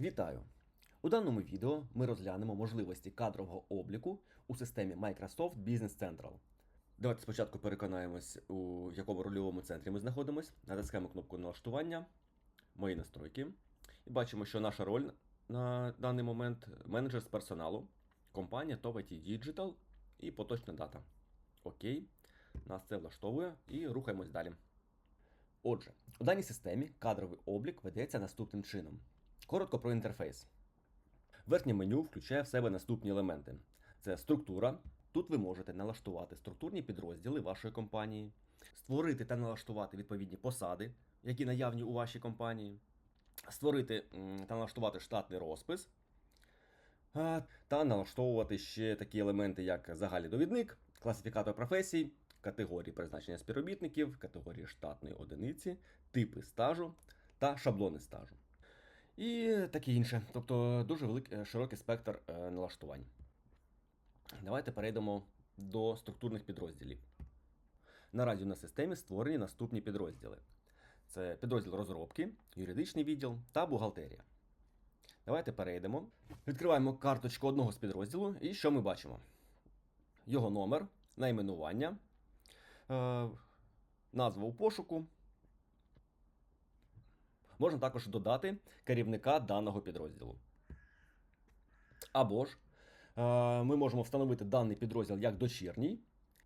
Вітаю! У даному відео ми розглянемо можливості кадрового обліку у системі Microsoft Business Central. Давайте спочатку переконаємось, у якому рольовому центрі ми знаходимося. Натискаємо кнопку налаштування, мої настройки. І бачимо, що наша роль на даний момент менеджер з персоналу, компанія Top IT Digital і поточна дата. Окей, нас це влаштовує і рухаємось далі. Отже, у даній системі кадровий облік ведеться наступним чином. Коротко про інтерфейс. Верхнє меню включає в себе наступні елементи: це структура. Тут ви можете налаштувати структурні підрозділи вашої компанії, створити та налаштувати відповідні посади, які наявні у вашій компанії, створити та налаштувати штатний розпис, та налаштовувати ще такі елементи, як загальний довідник, класифікатор професій, категорії призначення співробітників, категорії штатної одиниці, типи стажу та шаблони стажу. І таке інше. Тобто дуже великий широкий спектр е, налаштувань. Давайте перейдемо до структурних підрозділів. Наразі на системі створені наступні підрозділи: це підрозділ розробки, юридичний відділ та бухгалтерія. Давайте перейдемо. Відкриваємо карточку одного з підрозділу, і що ми бачимо? Його номер, найменування, е, назва у пошуку. Можна також додати керівника даного підрозділу. Або ж е, ми можемо встановити даний підрозділ як дочірній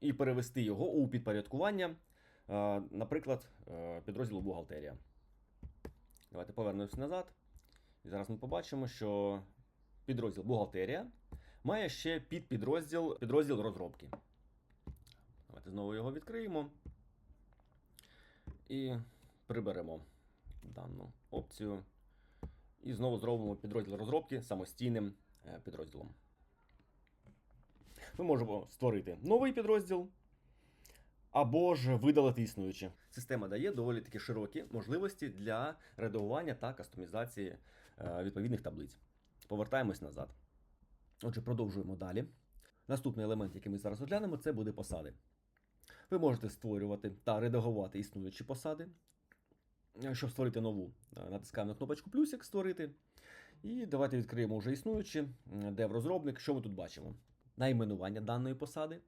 і перевести його у підпорядкування, е, наприклад, е, підрозділу бухгалтерія. Давайте повернемось назад. І зараз ми побачимо, що підрозділ бухгалтерія має ще підпідрозділ підрозділ розробки. Давайте знову його відкриємо і приберемо дану опцію. І знову зробимо підрозділ розробки самостійним е, підрозділом. Ми можемо створити новий підрозділ або ж видалити існуючі. Система дає доволі таки широкі можливості для редагування та кастомізації е, відповідних таблиць. Повертаємось назад. Отже, продовжуємо далі. Наступний елемент, який ми зараз розглянемо, це буде посади. Ви можете створювати та редагувати існуючі посади. Щоб створити нову, е, натискаємо на кнопочку плюсик створити. І давайте відкриємо вже існуючі, дев-розробник. Що ми тут бачимо? Найменування даної посади,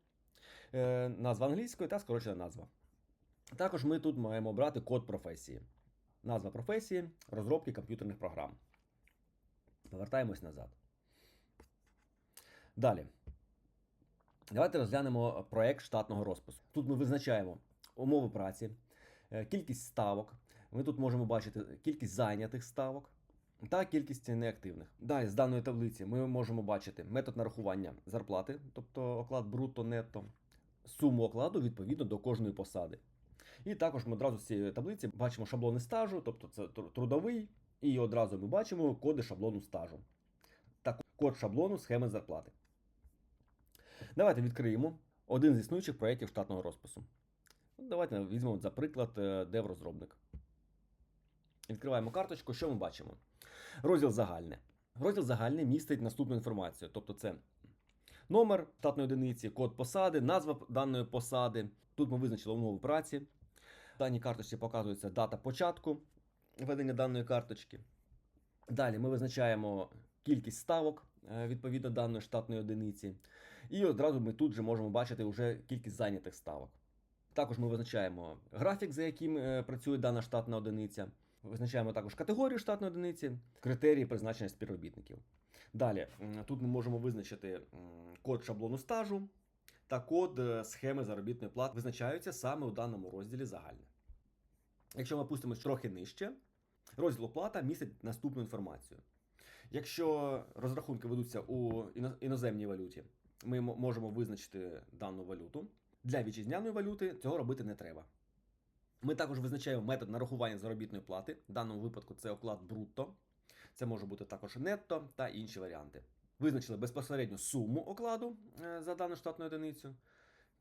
е, назва англійської та скорочена назва. Також ми тут маємо обрати код професії. Назва професії, розробки комп'ютерних програм. Повертаємось назад. Далі. Давайте розглянемо проект штатного розпису. Тут ми визначаємо умови праці, е, кількість ставок. Ми тут можемо бачити кількість зайнятих ставок та кількість неактивних. Далі, з даної таблиці, ми можемо бачити метод нарахування зарплати, тобто оклад бруто нетто, суму окладу відповідно до кожної посади. І також ми одразу з цієї таблиці бачимо шаблони стажу, тобто це трудовий, і одразу ми бачимо коди шаблону стажу. Та код шаблону схеми зарплати. Давайте відкриємо один з існуючих проєктів штатного розпису. Давайте візьмемо за приклад е, дев-розробник. Відкриваємо карточку, що ми бачимо? Розділ загальне. Розділ загальний містить наступну інформацію. Тобто це номер штатної одиниці, код посади, назва даної посади. Тут ми визначили умови праці. В даній карточці показується дата початку ведення даної карточки. Далі ми визначаємо кількість ставок е, відповідно даної штатної одиниці. І одразу ми тут же можемо бачити вже кількість зайнятих ставок. Також ми визначаємо графік, за яким е, працює дана штатна одиниця. Визначаємо також категорію штатної одиниці, критерії призначення співробітників. Далі, тут ми можемо визначити код шаблону стажу та код е, схеми заробітної плати визначаються саме у даному розділі загальне. Якщо ми опустимось трохи нижче, розділ оплата містить наступну інформацію. Якщо розрахунки ведуться у іноземній валюті, ми можемо визначити дану валюту. Для вітчизняної валюти цього робити не треба. Ми також визначаємо метод нарахування заробітної плати. В даному випадку це оклад брутто. Це може бути також нетто та інші варіанти. Визначили безпосередньо суму окладу е, за дану штатну одиницю.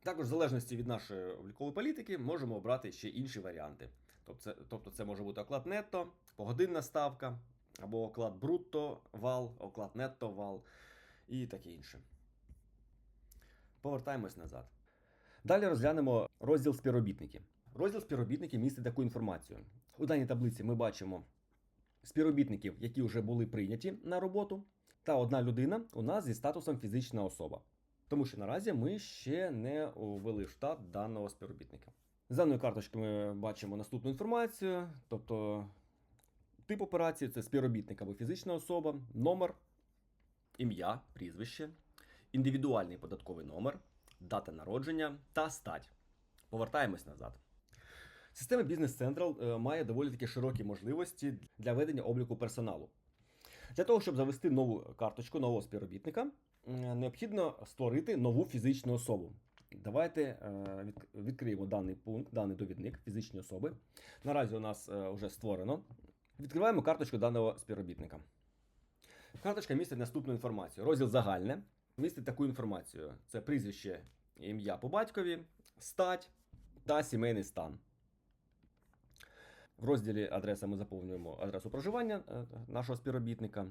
Також, в залежності від нашої облікової політики, можемо обрати ще інші варіанти. Тобто це, тобто це може бути оклад нетто, погодинна ставка, або оклад брутто вал, оклад нетто вал і таке інше. Повертаємось назад. Далі розглянемо розділ співробітники. Розділ співробітники містить таку інформацію. У даній таблиці ми бачимо співробітників, які вже були прийняті на роботу, та одна людина у нас зі статусом фізична особа. Тому що наразі ми ще не ввели штат даного співробітника. З даної карточки ми бачимо наступну інформацію, тобто тип операції це співробітник або фізична особа, номер, ім'я, прізвище, індивідуальний податковий номер, дата народження та стать. Повертаємось назад. Система Business Central е, має доволі таки широкі можливості для ведення обліку персоналу. Для того, щоб завести нову карточку нового співробітника, необхідно створити нову фізичну особу. Давайте е, відкриємо даний пункт, даний довідник фізичні особи. Наразі у нас е, вже створено. Відкриваємо карточку даного співробітника. Карточка містить наступну інформацію. Розділ загальне містить таку інформацію: це прізвище, ім'я по батькові, стать та сімейний стан. В розділі адреса ми заповнюємо адресу проживання е, нашого співробітника.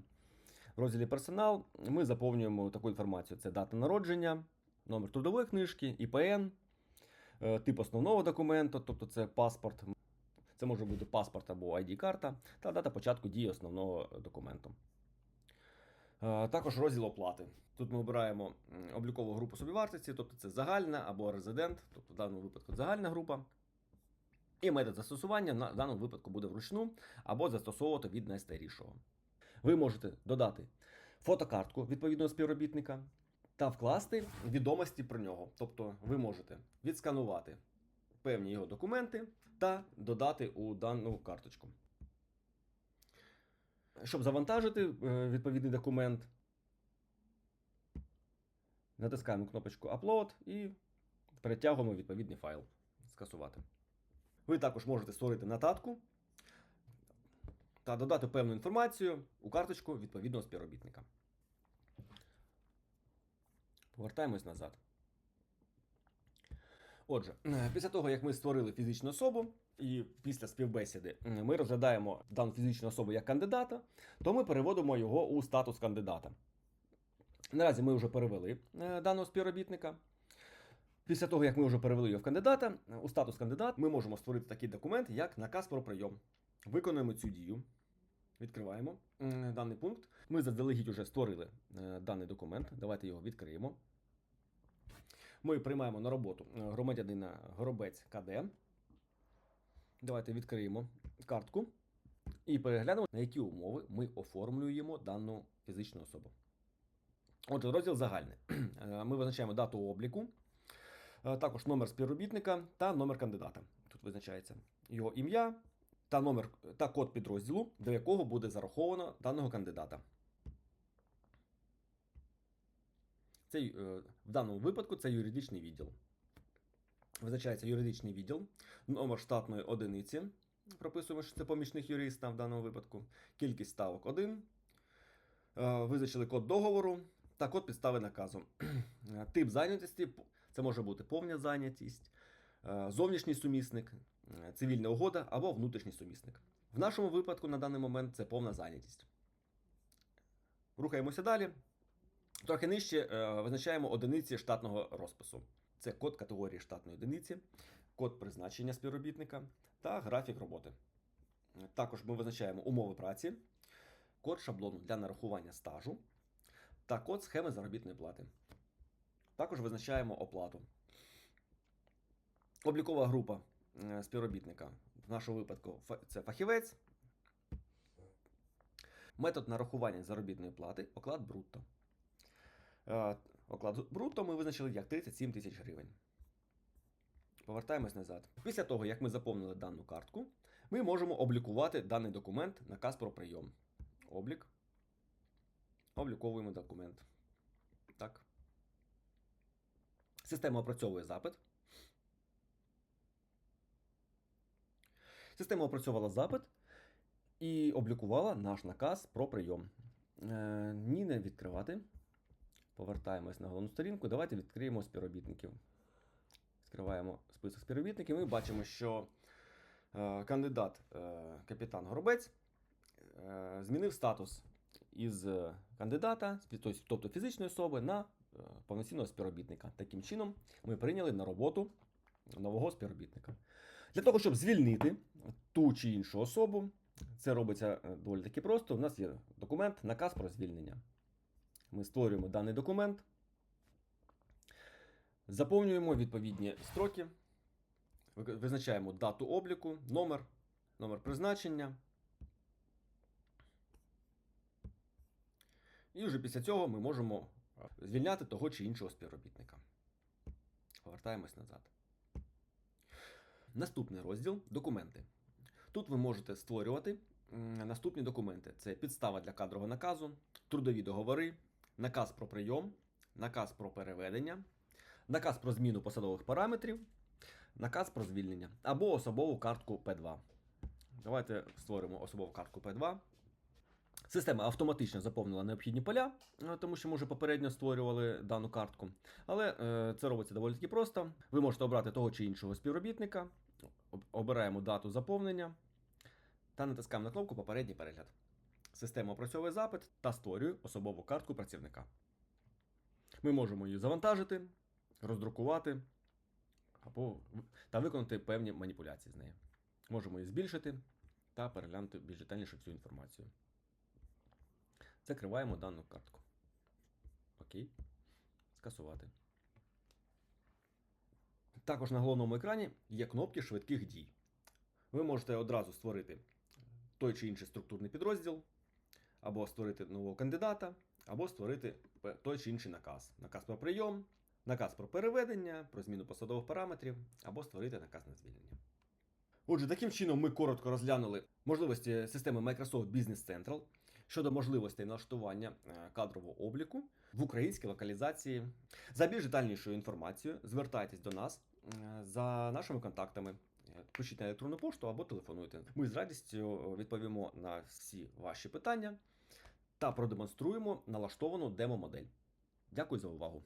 В розділі персонал ми заповнюємо таку інформацію: це дата народження, номер трудової книжки, ІПН, е, тип основного документу, тобто це паспорт. Це може бути паспорт або ID-карта, та дата початку дії основного документу. Е, Також розділ оплати. Тут ми обираємо облікову групу собівартості, тобто це загальна або резидент, тобто в даному випадку загальна група. І метод застосування на- даному випадку буде вручну або застосовувати від найстарішого. Ви можете додати фотокартку відповідного співробітника та вкласти відомості про нього. Тобто ви можете відсканувати певні його документи та додати у дану карточку. Щоб завантажити е, відповідний документ, натискаємо кнопочку Upload і перетягуємо відповідний файл. Скасувати. Ви також можете створити нотатку та додати певну інформацію у карточку відповідного співробітника. Повертаємось назад. Отже, після того, як ми створили фізичну особу, і після співбесіди ми розглядаємо дану фізичну особу як кандидата, то ми переводимо його у статус кандидата. Наразі ми вже перевели е, даного співробітника. Після того, як ми вже перевели його в кандидата, у статус кандидат, ми можемо створити такий документ, як наказ про прийом. Виконуємо цю дію. Відкриваємо даний пункт. Ми заздалегідь вже створили е, даний документ. Давайте його відкриємо. Ми приймаємо на роботу е, громадянина Горобець КД. Давайте відкриємо картку і переглянемо, на які умови ми оформлюємо дану фізичну особу. Отже, розділ загальний. Е, Ми визначаємо дату обліку, також номер співробітника та номер кандидата. Тут визначається його ім'я та номер та код підрозділу, до якого буде зараховано даного кандидата. Це, е, в даному випадку це юридичний відділ. Визначається юридичний відділ, номер штатної одиниці. Прописуємо, що це помічник юриста в даному випадку. Кількість ставок 1. Е, Визначили код договору та код підстави наказу. Е, Тип зайнятості це може бути повна зайнятість, е, зовнішній сумісник, е, цивільна угода або внутрішній сумісник. В нашому випадку на даний момент це повна зайнятість. Рухаємося далі. Трохи нижче е, визначаємо одиниці штатного розпису. Це код категорії штатної одиниці, код призначення співробітника та графік роботи. Також ми визначаємо умови праці, код шаблону для нарахування стажу та код схеми заробітної плати. Також визначаємо оплату. Облікова група е, співробітника. В нашому випадку це фахівець. Метод нарахування заробітної плати оклад брутто. Е, Оклад брутто ми визначили як 37 тисяч гривень. Повертаємось назад. Після того, як ми заповнили дану картку, ми можемо облікувати даний документ наказ про прийом. Облік. Обліковуємо документ. Так. Система опрацьовує запит. Система опрацьовувала запит і облікувала наш наказ про прийом. Е, ні, не відкривати. Повертаємось на головну сторінку. Давайте відкриємо співробітників. Відкриваємо список співробітників. Ми бачимо, що е, кандидат е, капітан Горобець е, змінив статус із кандидата, тобто- фізичної особи, на повноцінного співробітника. Таким чином, ми прийняли на роботу нового співробітника. Для того, щоб звільнити ту чи іншу особу, Це робиться е, доволі таки просто. У нас є документ, наказ про звільнення. Ми створюємо даний документ, заповнюємо відповідні строки, визначаємо дату обліку, номер, номер призначення. І вже після цього ми можемо е, звільняти того чи іншого співробітника. Повертаємось назад. Наступний розділ документи. Тут ви можете створювати наступні документи: це підстава для кадрового наказу, трудові договори, наказ про прийом, наказ про переведення, наказ про зміну посадових параметрів, наказ про звільнення або особову картку П2. Давайте створимо особову картку П2. Система автоматично заповнила необхідні поля, е, тому що ми вже попередньо створювали дану картку. Але е, це робиться доволі таки просто. Ви можете обрати того чи іншого співробітника, об- обираємо дату заповнення та натискаємо на кнопку Попередній перегляд. Система опрацьовує запит та створює особову картку працівника. Ми можемо її завантажити, роздрукувати або та виконати певні маніпуляції з нею. Можемо її збільшити та переглянути більш детальніше всю інформацію. Закриваємо дану картку. Окей. Скасувати. Також на головному екрані є кнопки швидких дій. Ви можете одразу створити той чи інший структурний підрозділ, або створити нового кандидата, або створити той чи інший наказ. Наказ про прийом, наказ про переведення, про зміну посадових параметрів, або створити наказ на звільнення. Отже, таким чином ми коротко розглянули можливості системи Microsoft Business Central щодо можливостей налаштування е, кадрового обліку в українській локалізації. За більш детальнішою інформацією звертайтесь до нас е, за нашими контактами. Е, Пишіть на електронну пошту або телефонуйте. Ми з радістю відповімо на всі ваші питання та продемонструємо налаштовану демо-модель. Дякую за увагу!